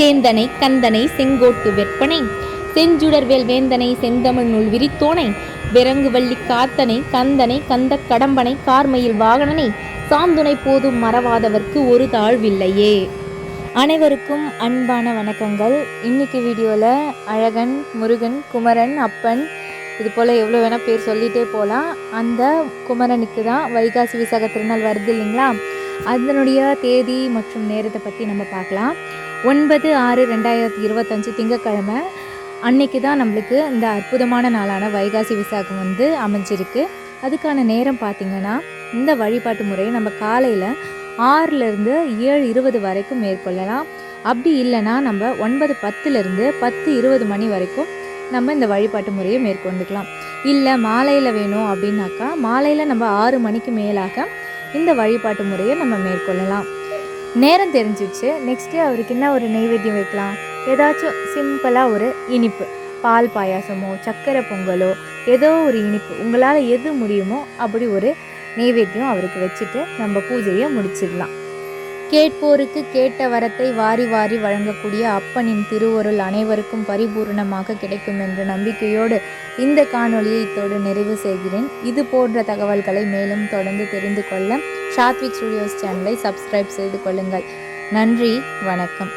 சேந்தனை கந்தனை செங்கோட்டு வெப்பனை செஞ்சுடர்வேல் வேந்தனை செந்தமிழ் நூல் விரித்தோனை விரங்குவள்ளி காத்தனை கந்தனை கந்த கடம்பனை கார்மயில் வாகனனை சாந்துணை போதும் மறவாதவர்க்கு ஒரு தாழ்வில்லையே. அனைவருக்கும் அன்பான வணக்கங்கள். இன்னைக்கு வீடியோவில் அழகன் முருகன் குமரன் அப்பன் இது போல் எவ்வளோ வேணால் பேர் சொல்லிகிட்டே போகலாம் அந்த குமரனுக்கு தான் வைகாசி விசாக திருநாள் வருது இல்லைங்களா? அதனுடைய தேதி மற்றும் நேரத்தை பற்றி நம்ம பார்க்கலாம். ஒன்பது ஆறு ரெண்டாயிரத்தி இருபத்தஞ்சு திங்கக்கிழமை அன்னைக்கு தான் நம்மளுக்கு இந்த அற்புதமான நாளான வைகாசி விசாகம் வந்து அமைஞ்சிருக்கு. அதுக்கான நேரம் பார்த்திங்கன்னா இந்த வழிபாட்டு முறையை நம்ம காலையில் ஆறுலேருந்து ஏழு இருபது வரைக்கும் மேற்கொள்ளலாம். அப்படி இல்லைன்னா நம்ம ஒன்பது பத்துலேருந்து பத்து இருபது மணி வரைக்கும் நம்ம இந்த வழிபாட்டு முறையை மேற்கொண்டுக்கலாம். இல்லை மாலையில் வேணும் அப்படின்னாக்கா மாலையில் நம்ம ஆறு மணிக்கு மேலாக இந்த வழிபாட்டு முறையை நம்ம மேற்கொள்ளலாம். நேரம் தெரிஞ்சிச்சு நெக்ஸ்ட்டு அவருக்கு என்ன ஒரு நெய்வேத்தியம் வைக்கலாம்? ஏதாச்சும் சிம்பிளாக ஒரு இனிப்பு. பால் பாயாசமோ சக்கரை பொங்கலோ ஏதோ ஒரு இனிப்பு. உங்களால் எது முடியுமோ அப்படி ஒரு நெய்வேத்தியம் அவருக்கு வச்சுட்டு நம்ம பூஜையை முடிச்சிடலாம். கேட்போருக்கு கேட்ட வரத்தை வாரி வாரி வழங்கக்கூடிய அப்பனின் திருவருள் அனைவருக்கும் பரிபூர்ணமாக கிடைக்கும் என்ற நம்பிக்கையோடு இந்த காணொளியை இத்தோடு நிறைவு செய்கிறேன். இது போன்ற தகவல்களை மேலும் தொடர்ந்து தெரிந்து கொள்ள சாத்விக் ஸ்டுடியோஸ் சேனலை சப்ஸ்கிரைப் செய்து கொள்ளுங்கள். நன்றி வணக்கம்.